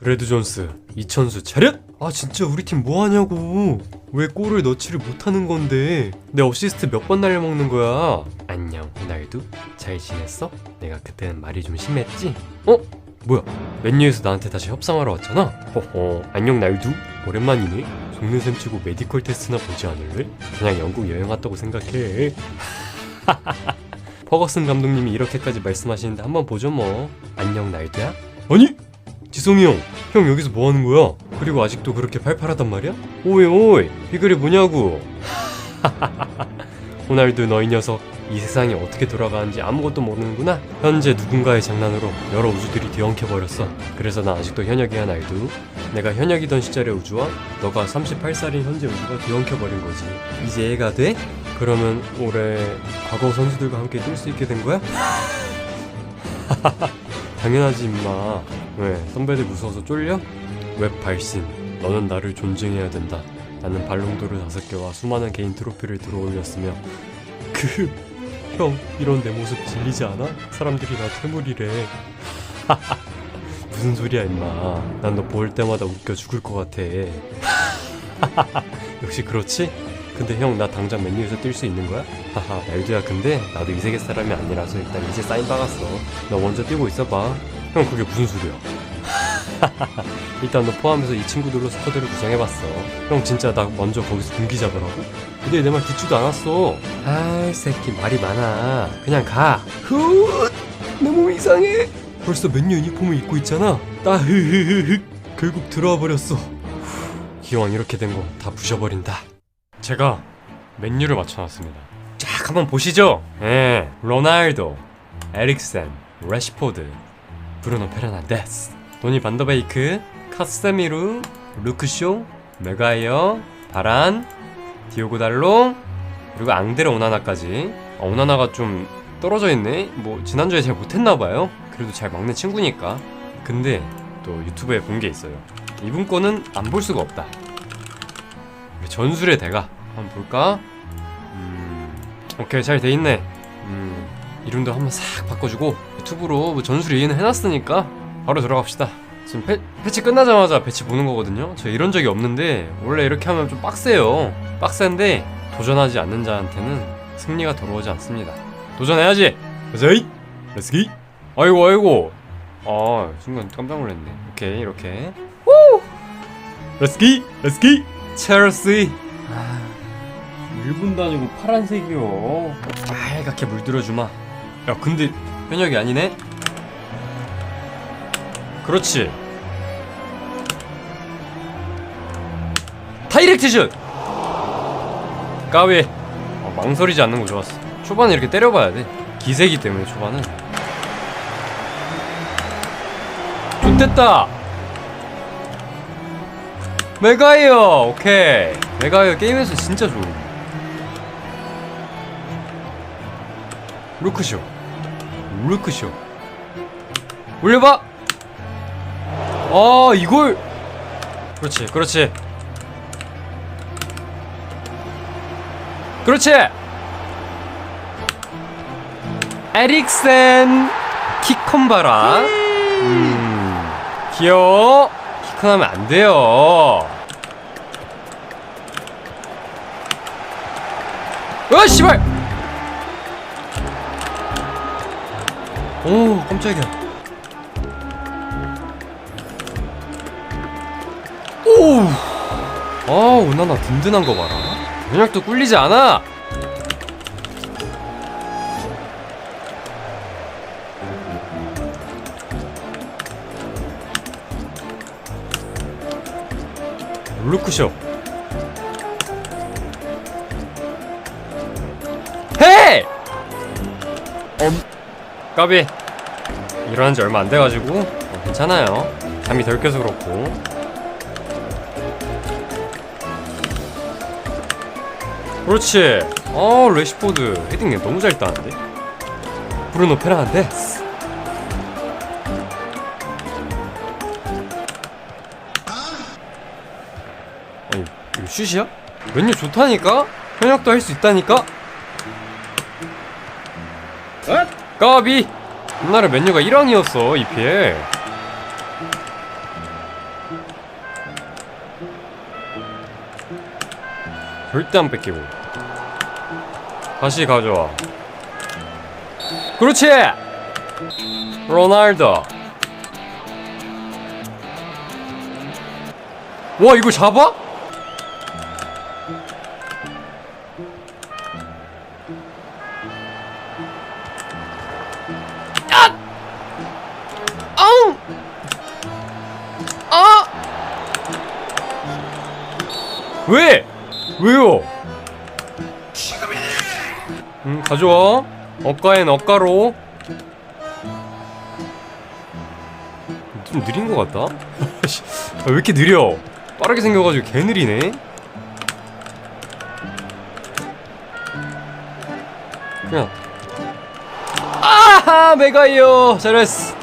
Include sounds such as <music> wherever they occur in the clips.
브래드 존스, 이천수 차렷! 아 진짜 우리 팀 뭐하냐고 왜 골을 넣지를 못하는 건데 내 어시스트 몇 번 날려먹는 거야 안녕 호날두 잘 지냈어? 내가 그때는 말이 좀 심했지? 어? 뭐야 맨유에서 나한테 다시 협상하러 왔잖아? 허허 안녕 날두 오랜만이네 속내샘 치고 메디컬 테스트나 보지 않을래? 그냥 영국 여행 왔다고 생각해 <laughs> 퍼거슨 감독님이 이렇게까지 말씀하시는데 한번 보죠 뭐 안녕 날두야? 아니 지성이 형, 형 여기서 뭐 하는 거야? 그리고 아직도 그렇게 팔팔하단 말이야? 오이 오이, 이 글이 뭐냐고? <laughs> 호날두 너이 녀석, 이 세상이 어떻게 돌아가는지 아무것도 모르는구나? 현재 누군가의 장난으로 여러 우주들이 뒤엉켜 버렸어. 그래서 나 아직도 현역이야 날두. 내가 현역이던 시절의 우주와 너가 38살인 현재 우주가 뒤엉켜 버린 거지. 이제 애가 돼? 그러면 올해 과거 선수들과 함께 뛸 수 있게 된 거야? <laughs> 당연하지 임마 왜 선배들 무서워서 쫄려? 웹 발신 너는 나를 존중해야 된다 나는 발롱도르 다섯 개와 수많은 개인 트로피를 들어올렸으며 그 형 이런 내 모습 질리지 않아? 사람들이 나 퇴물이래 <laughs> 무슨 소리야 임마 난 너 볼 때마다 웃겨 죽을 것 같아 <laughs> 역시 그렇지? 근데 형 나 당장 맨유에서 뛸 수 있는 거야? 하하 날두야. 근데 나도 이 세계 사람이 아니라서 일단 이제 사인 박았어. 너 먼저 뛰고 있어봐. 형 그게 무슨 소리야? 일단 너 포함해서 이 친구들로 스쿼드를 구성해봤어. 형 진짜 나 먼저 거기서 공기 잡으라고? 근데 내 말 듣지도 않았어. 아이 새끼 말이 많아. 그냥 가. 훗! 내 이상해. 벌써 맨유 유니폼을 입고 있잖아. 나 흐흐흐흐. 결국 들어와 버렸어. 후, 기왕 이렇게 된 거 다 부셔버린다 제가 맨유를 맞춰놨습니다. 쫙 한번 보시죠. 예, 로날도, 에릭센, 레시포드, 브루노 페르난데스, 도니 반더베이크, 카세미루, 루크쇼, 메가이어, 바란, 디오고 달로, 그리고 앙드레 오나나까지. 어, 오나나가 좀 떨어져 있네. 뭐 지난주에 잘 못했나 봐요. 그래도 잘 막는 친구니까. 근데 또 유튜브에 본 게 있어요. 이분 거는 안 볼 수가 없다. 전술의 대가 한번 볼까? 음, 오케이 잘 돼 있네. 음, 이름도 한번 싹 바꿔주고 유튜브로 뭐 전술 이해는 해놨으니까 바로 들어갑시다. 지금 패, 패치 끝나자마자 배치 보는 거거든요. 저 이런 적이 없는데 원래 이렇게 하면 좀 빡세요. 빡센데 도전하지 않는 자한테는 승리가 돌아오지 않습니다. 도전해야지. 가자이. 렛츠기. 아이고 아이고. 아 순간 깜짝 놀랐네. 오케이 이렇게. 후. 렛츠기. 렛츠기. 첼시 아, 일본도 아니고 파란색이요. 빨갛게 물들어주마. 야 근데 현역이 아니네? 그렇지. 다이렉트 슛! 까위 어, 망설이지 않는 거 좋았어. 초반에 이렇게 때려봐야 돼. 기세기 때문에 초반은. 좋됐다! 메가이어! 오케이. 메가이어 게임에서 진짜 좋은 루크쇼. 루크쇼. 올려봐! 아 이걸! 그렇지 그렇지. 그렇지! 에릭센 키컨 봐라. 음 귀여워. 키컨 하면 안 돼요. 으아 씨발 오 깜짝이야. 오! 아 오나나 든든한 거 봐라. 면역도 꿀리지 않아! 루크쇼 헤이! 엄 까비 일어난 지 얼마 안 돼가지고 어, 괜찮아요 잠이 덜 깨서 그렇고 그렇지 어 레시포드 헤딩 너무 잘 따는데 브루노 페르난데스 아니 이거 슛이야? 맨유 좋다니까? 현역도 할 수 있다니까? 까비! 옛날에 맨유가 1왕이었어 EPL 절대 안 뺏기고. 다시 가져와. 그렇지! 로날도 와 이거 잡아? 왜? 왜요? 음, 가져와. 억가엔 억가로. 좀 느린 것 같다? 씨, <laughs> 아, 왜 이렇게 느려? 빠르게 생겨가지고 개 느리네? 그냥. 아하! 메가이어! 잘했어.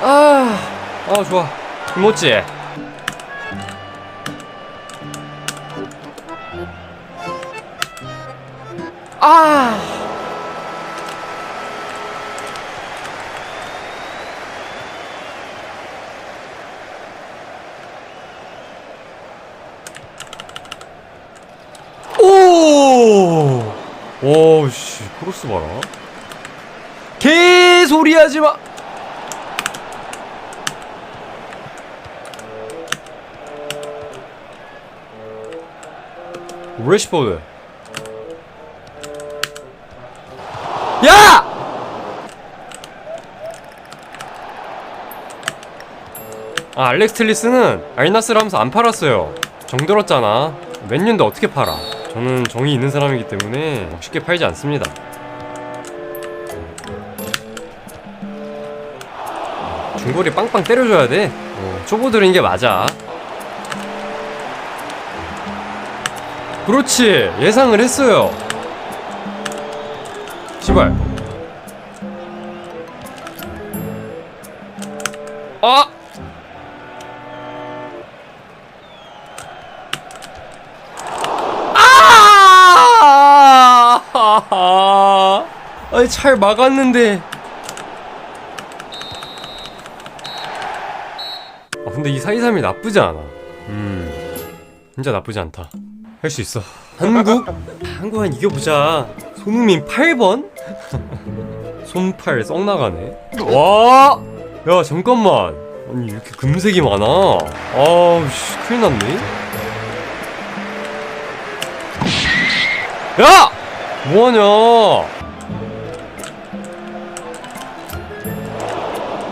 아, 아, 좋아. 김모찌. 아! 오! 오, 씨, 크로스 봐라. 개소리 하지 마! 레시포드. 야! 아, 알렉스 틸리스는 알나스를 하면서 안 팔았어요. 정들었잖아. 몇 년도 어떻게 팔아? 저는 정이 있는 사람이기 때문에 쉽게 팔지 않습니다. 중거리 빵빵 때려줘야 돼. 어, 초보 들은 이게 맞아. 그렇지. 예상을 했어요. 시발. 아! 아! 잘 막았는데. 아 근데 이 사이삼이 나쁘지 않아. 음. 진짜 나쁘지 않다 할 수 있어. 한국? 한국 한 이겨보자. 손흥민 8번? <laughs> 손팔 썩 나가네. 와! 야 잠깐만. 아니 이렇게 금색이 많아. 아우 씨 큰일 났네. 야! 뭐하냐?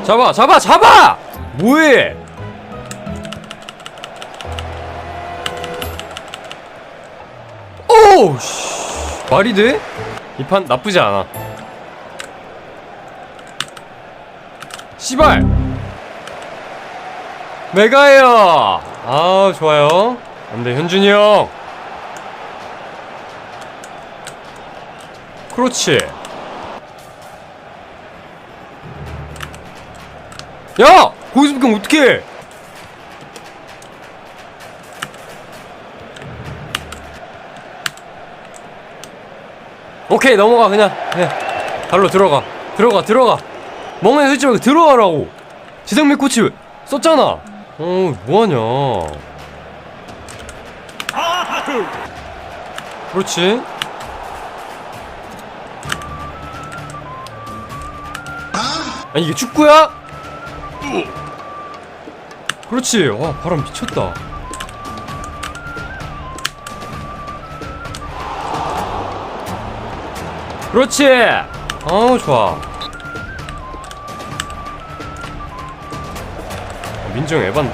잡아 잡아 잡아! 뭐해? 오우 씨. 말이 돼? 이 판 나쁘지 않아. 씨발! 메가예요 아 좋아요. 안 돼 현준이 형. 그렇지 야! 거기서 그럼 어떡해 오케이 넘어가. 그냥 그냥. 발로 들어가. 들어가 들어가. 멍에 설지 말고 들어가라고. 지성민 코치 썼잖아. 어 뭐하냐. 그렇지. 아니 이게 축구야? 그렇지. 와 바람 미쳤다 그렇지. 어우 좋아. 어, 민정 에반데?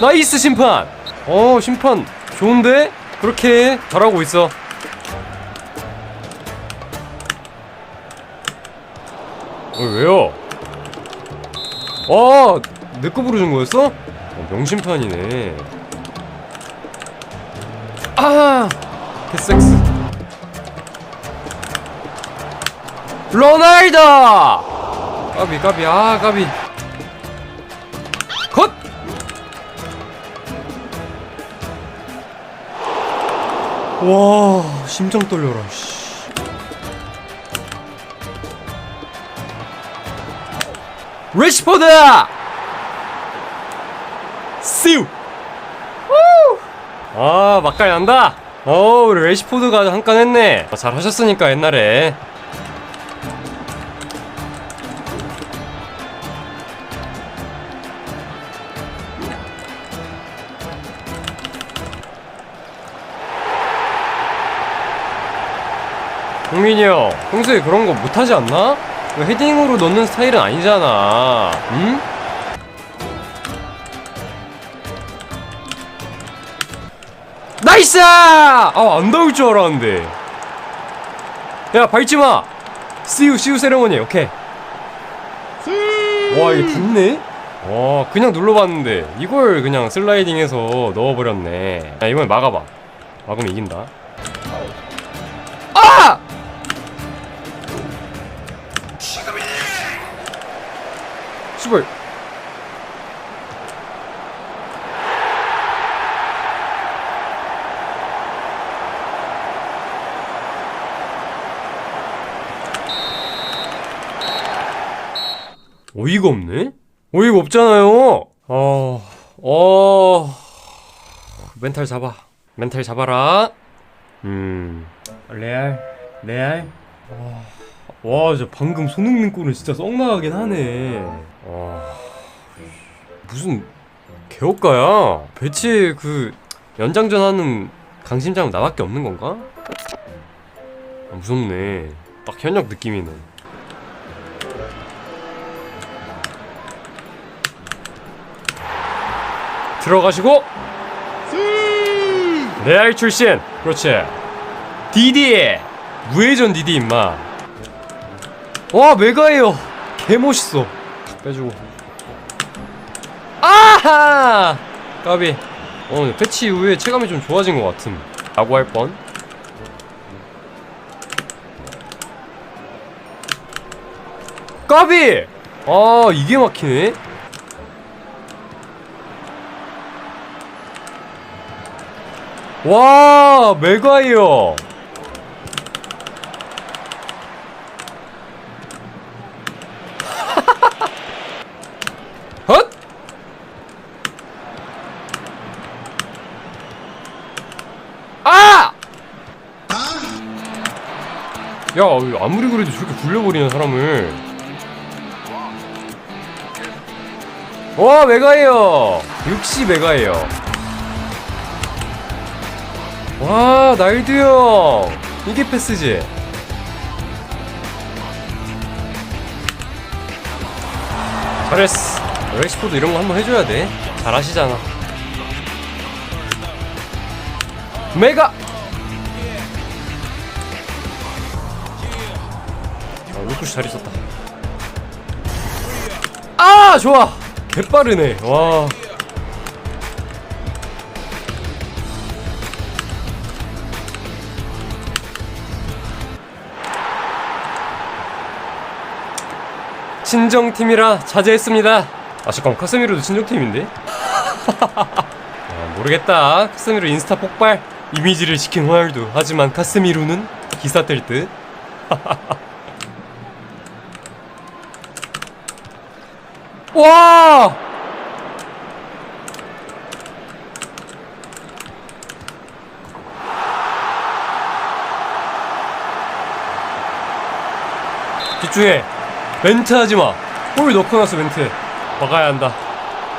나이스 심판. 어 심판. 좋은데? 그렇게 잘하고 있어. 어 왜요? 어내거 부르는 거였어? 어, 명심판이네. 아 개섹스 로날도! 까비 까비 아 까비 컷! 와 심장 떨려라 씨. 레시포드! 씨우! 아, 막갈 난다! 어, 우리 레시포드가 한건 했네. 어, 잘 하셨으니까, 옛날에. 흥민이 형, 평소에 그런 거 못하지 않나? 왜 헤딩으로 넣는 스타일은 아니잖아. 응? 나이스! 아, 안 닿을 줄 알았는데. 야, 밟지 마! 씨우, 씨우 세레모니, 오케이. 와, 이게 닿네? 와, 그냥 눌러봤는데, 이걸 그냥 슬라이딩해서 넣어버렸네. 야, 이번엔 막아봐. 막으면 이긴다. 씨발. 어이가 없네? 어이가 없잖아요. 어, 어, 멘탈 잡아. 멘탈 잡아라. 음, 레알, 레알. 와, 진짜 방금 손흥민 골은 진짜 썩나가긴 하네. 와, 무슨 개업가야? 배치 그 연장전 하는 강심장은 나밖에 없는 건가? 아, 무섭네. 딱 현역 느낌이네. 들어가시고 레알 출신 그렇지 디디 무회전 디디 임마 와 메가예요. 개멋있어. 빼주고. 아하! 까비. 어 패치 이후에 체감이 좀 좋아진 것 같음 라고 할뻔. 까비! 아 이게 막히네. 와 메가이어 헛! 아! 야 아무리 그래도 저렇게 굴려버리는 사람을. 와 메가이어 60 메가이어 와 날드 형 이게 패스지. 잘했어. 렉시포도 이런 거 한번 해줘야 돼. 잘하시잖아. 메가 아 루쿠시 잘 있었다 아 좋아 개빠르네 와 친정팀이라 자제했습니다. 아 잠깐 카스미로도 친정팀인데? <laughs> 아, 모르겠다. 카스미로 인스타 폭발 이미지를 지킨 호날두. 하지만 카스미로는 기사 뜰 듯. <laughs> 와! 집중해. 멘트 하지 마. 골 넣고 나서 멘트. 막아야 한다.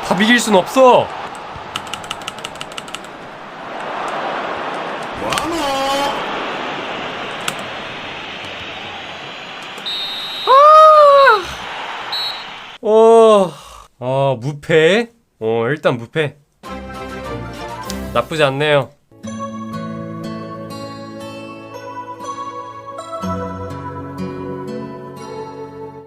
다 이길 순 없어. 아! 어, 아, 무패? 어, 일단 무패. 나쁘지 않네요.